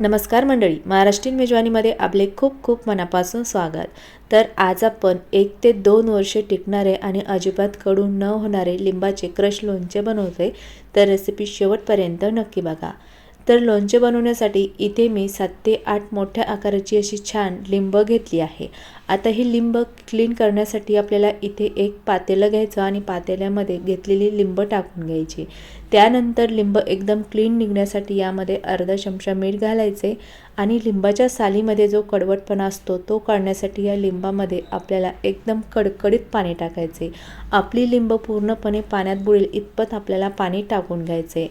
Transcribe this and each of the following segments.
नमस्कार मंडळी महाराष्ट्रीयन मेजवानीमध्ये आपले खूप खूप मनापासून स्वागत. तर आज आपण एक ते दोन वर्षे टिकणारे आणि अजिबात कडू न होणारे लिंबाचे क्रश लोणचे बनवतोय. तर रेसिपी शेवटपर्यंत नक्की बघा. तर लोणचे बनवण्यासाठी इथे मी सात ते आठ मोठ्या आकाराची अशी छान लिंब घेतली आहे. आता ही लिंब क्लीन करण्यासाठी आपल्याला इथे एक पातेलं घ्यायचं आणि पातेल्यामध्ये घेतलेली लिंब टाकून घ्यायची. त्यानंतर लिंब एकदम क्लीन निघण्यासाठी यामध्ये अर्धा चमचा मीठ घालायचे आणि लिंबाच्या सालीमध्ये जो कडवटपणा असतो तो काढण्यासाठी या लिंबामध्ये आपल्याला एकदम कडकडीत पाणी टाकायचे. आपली लिंब पूर्णपणे पाण्यात बुडेल इतपत आपल्याला पाणी टाकून घ्यायचे.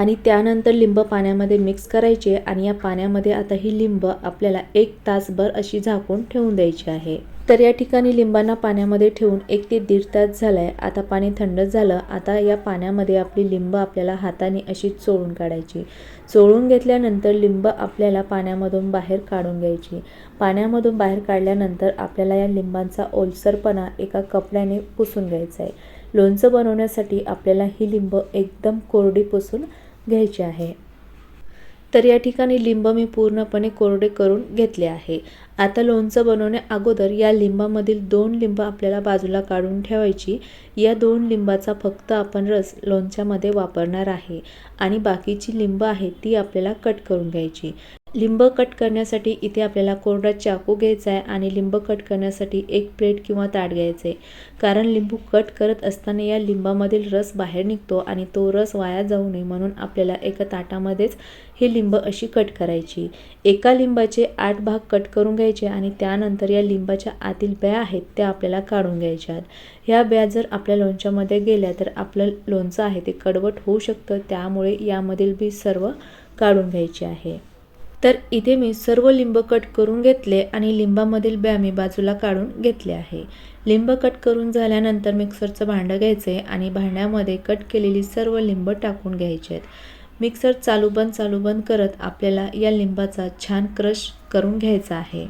आणि त्यानंतर लिंब पाण्यामध्ये मिक्स करायचे आणि या पाण्यामध्ये आता ही लिंब आपल्याला एक तासभर अशी झाकून ठेवून द्यायची आहे. तर या ठिकाणी लिंबांना पाण्यामध्ये ठेवून एक ते दीड तास झाला आहे आता पाणी थंड झालं. आता या पाण्यामध्ये आपली लिंब आपल्याला हाताने अशी चोळून काढायची. चोळून घेतल्यानंतर लिंब आपल्याला पाण्यामधून बाहेर काढून घ्यायची. पाण्यामधून बाहेर काढल्यानंतर आपल्याला या लिंबांचा ओलसरपणा एका कपड्याने पुसून घ्यायचा आहे लोणचं बनवण्यासाठी आपल्याला ही लिंब एकदम कोरडी पुसून घ्यायचे आहे. तर या ठिकाणी लिंब मी पूर्णपणे कोरडे करून घेतले आहे. आता लोणचं बनवण्या अगोदर या लिंबामधील दोन लिंब आपल्याला बाजूला काढून ठेवायची. या दोन लिंबाचा फक्त आपण रस लोणच्यामध्ये वापरणार आहे आणि बाकीची लिंब आहे ती आपल्याला कट करून घ्यायची. लिंब कट करण्यासाठी इथे आपल्याला कोरडा चाकू घ्यायचा आहे आणि लिंब कट करण्यासाठी एक प्लेट किंवा ताट घ्यायचं आहे. कारण लिंबू कट करत असताना या लिंबामधील रस बाहेर निघतो आणि तो रस वाया जाऊ नये म्हणून आपल्याला एका ताटामध्येच ही लिंब अशी कट करायची. एका लिंबाचे आठ भाग कट करून घ्यायचे आणि त्यानंतर या लिंबाच्या आतील ब्या आहेत त्या आपल्याला काढून घ्यायच्या. ह्या ब्या जर आपल्या लोणच्यामध्ये गेल्या तर आपलं लोणचं आहे ते कडवट होऊ शकतं त्यामुळे यामधील बी सर्व काढून घ्यायचे आहे. तर इथे मी सर्व लिंब कट करून घेतले आणि लिंबामधील ब्या मी बाजूला काढून घेतले आहे. लिंब कट करून झाल्यानंतर मिक्सरचं भांडं घ्यायचं आहे आणि भांड्यामध्ये कट केलेली सर्व लिंब टाकून घ्यायचे आहेत. मिक्सर चालू बंद चालू बंद करत आपल्याला या लिंबाचा छान क्रश करून घ्यायचा आहे.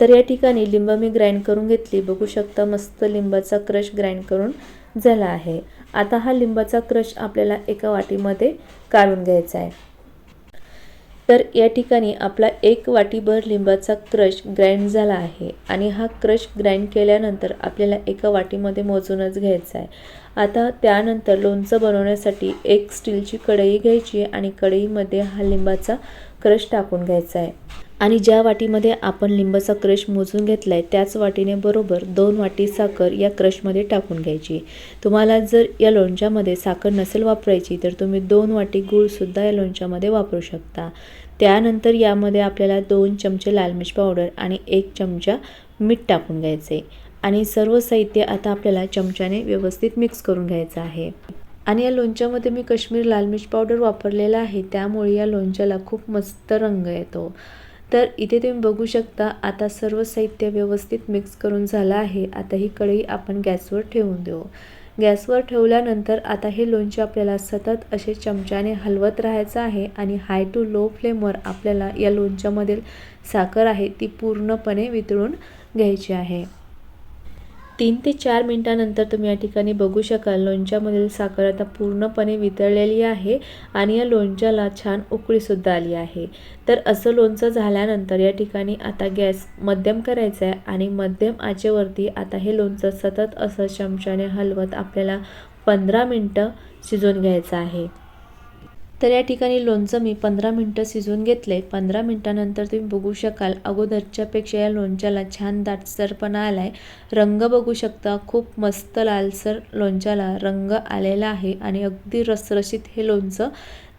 तर या ठिकाणी लिंब मी ग्राइंड करून घेतली. बघू शकता मस्त लिंबाचा क्रश ग्राइंड करून झाला आहे. आता हा लिंबाचा क्रश आपल्याला एका वाटीमध्ये काढून घ्यायचा आहे. तर या ठिकाणी आपला एक वाटीभर लिंबाचा क्रश ग्राइंड झाला आहे आणि हा क्रश ग्राइंड केल्यानंतर आपल्याला एका वाटीमध्ये मोजूनच घ्यायचा आहे. आता त्यानंतर लोणचं बनवण्यासाठी एक स्टीलची कढई घ्यायची आणि कढईमध्ये हा लिंबाचा क्रश टाकून घ्यायचा आहे. आणि ज्या वाटीमध्ये आपण लिंबाचा क्रश मोजून घेतला आहे त्याच वाटीने बरोबर दोन वाटी साखर या क्रशमध्ये टाकून घ्यायची. तुम्हाला जर या लोणच्यामध्ये साखर नसेल वापरायची तर तुम्ही दोन वाटी गूळसुद्धा या लोणच्यामध्ये वापरू शकता. त्यानंतर यामध्ये आपल्याला दोन चमचे लाल मिर्च पावडर आणि एक चमचा मीठ टाकून घ्यायचे. आणि सर्व साहित्य आता आपल्याला चमच्याने व्यवस्थित मिक्स करून घ्यायचं आहे. आणि या लोणच्यामध्ये मी काश्मीर लाल मिर्च पावडर वापरलेला आहे त्यामुळे या लोणच्याला खूप मस्त रंग येतो. तर इथे तुम्ही बघू शकता आता सर्व साहित्य व्यवस्थित मिक्स करून झालं आहे. आता ही कढई आपण गॅसवर ठेवून देऊ. गॅसवर ठेवल्यानंतर आता हे लोणचे आपल्याला सतत असे चमच्याने हलवत राहायचं आहे आणि हाय टू लो फ्लेमवर आपल्याला या लोणच्यामधील साखर आहे ती पूर्णपणे वितळून घ्यायची आहे. तीन ते चार मिनटानंतर तुम्ही या ठिकाणी बघू शकाल लोणच्यामधील साखर आता पूर्णपणे वितळलेली आहे आणि या लोणच्याला छान उकळीसुद्धा आली आहे. तर असं लोणचं झाल्यानंतर या ठिकाणी आता गॅस मध्यम करायचा आहे आणि मध्यम आचेवरती आता हे लोणचं सतत असं चमच्याने हलवत आपल्याला पंधरा मिनटं शिजवून घ्यायचं आहे. तर या ठिकाणी लोणचं मी पंधरा मिनटं शिजवून घेतले पंधरा मिनटानंतर तुम्ही बघू शकाल अगोदरच्यापेक्षा या लोणच्याला छान दाटसरपणा आला आहे रंग बघू शकता खूप मस्त लालसर लोणच्याला रंग आलेला आहे आणि अगदी रसरशीत हे लोणचं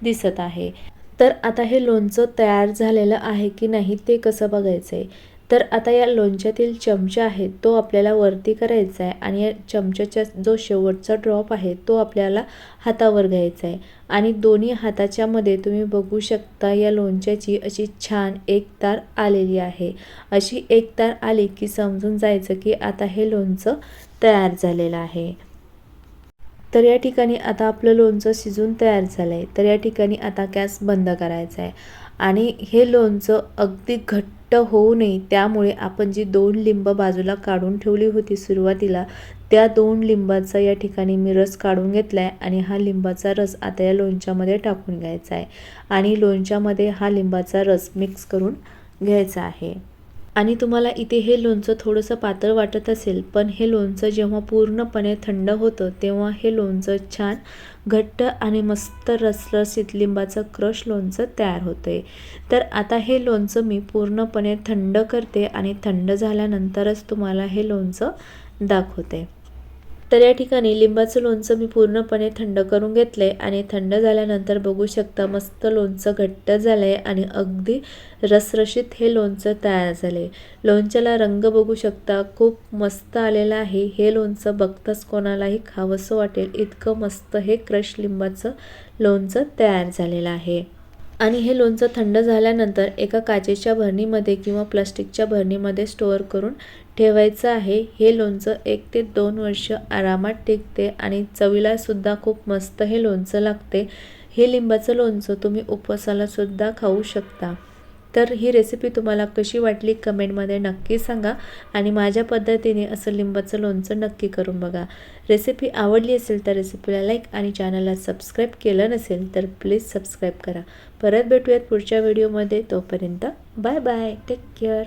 दिसत आहे. तर आता हे लोणचं तयार झालेलं आहे की नाही ते कसं बघायचं आहे तर आता या लोणच्यातील चमचा आहे तो आपल्याला वरती करायचा आहे आणि या चमच्याचा जो शेवटचा ड्रॉप आहे तो आपल्याला हातावर घ्यायचा आहे. आणि दोन्ही हाताच्यामध्ये तुम्ही बघू शकता या लोणच्याची अशी छान एक तार आलेली आहे. अशी एक तार आली की समजून जायचं की आता हे लोणचं तयार झालेलं आहे. तर या ठिकाणी आता आपलं लोणचं शिजून तयार झालं आहे तर या ठिकाणी आता गॅस बंद करायचा आहे आणि हे लोणचं अगदी घट्ट होऊ नये त्यामुळे आपण जी दोन लिंब बाजूला काढून ठेवली होती सुरुवातीला त्या दोन लिंबाचा या ठिकाणी मी रस काढून घेतला आहे आणि हा लिंबाचा रस आता या लोणच्यामध्ये टाकून घ्यायचा आहे आणि लोणच्यामध्ये हा लिंबाचा रस मिक्स करून घ्यायचा आहे. आणि तुम्हाला इथे हे लोणचं थोडंसं पातळ वाटत असेल पण हे लोणचं जेव्हा पूर्णपणे थंड होतं तेव्हा हे लोणचं छान घट्ट आणि मस्त रसरशीत लिंबाचं क्रश लोणचं तयार होतं आहे तर आता हे लोणचं मी पूर्णपणे थंड करते आणि थंड झाल्यानंतरच तुम्हाला हे लोणचं दाखवते. तर या ठिकाणी लिंबाचं लोणचं मी पूर्णपणे थंड करून घेतलं आहे आणि थंड झाल्यानंतर बघू शकता मस्त लोणचं घट्ट झालं आहे आणि अगदी रसरशीत हे लोणचं तयार झालं आहे लोणच्याला रंग बघू शकता खूप मस्त आलेला आहे. हे लोणचं बघताच कोणालाही खावंसं वाटेल. इतकं मस्त हे क्रश लिंबाचं लोणचं तयार झालेलं आहे. आणि हे लोणचं थंड झाल्यानंतर एका काचेच्या भरणीमध्ये किंवा प्लास्टिकच्या भरणीमध्ये स्टोअर करून ठेवायचं आहे. हे लोणचं एक ते दोन वर्ष आरामात टिकते आणि चवीलासुद्धा खूप मस्त हे लोणचं लागते. हे लिंबाचं लोणचं तुम्ही उपवासालासुद्धा खाऊ शकता. तर ही रेसिपी तुम्हाला कशी वाटली कमेंटमध्ये नक्की सांगा आणि माझ्या पद्धतीने असं लिंबाचं लोणचं नक्की करून बघा. रेसिपी आवडली असेल तर रेसिपीला लाईक आणि चॅनलला सबस्क्राईब केलं नसेल तर प्लीज सबस्क्राईब करा. परत भेटूयात पुढच्या व्हिडिओमध्ये तोपर्यंत बाय बाय टेक केअर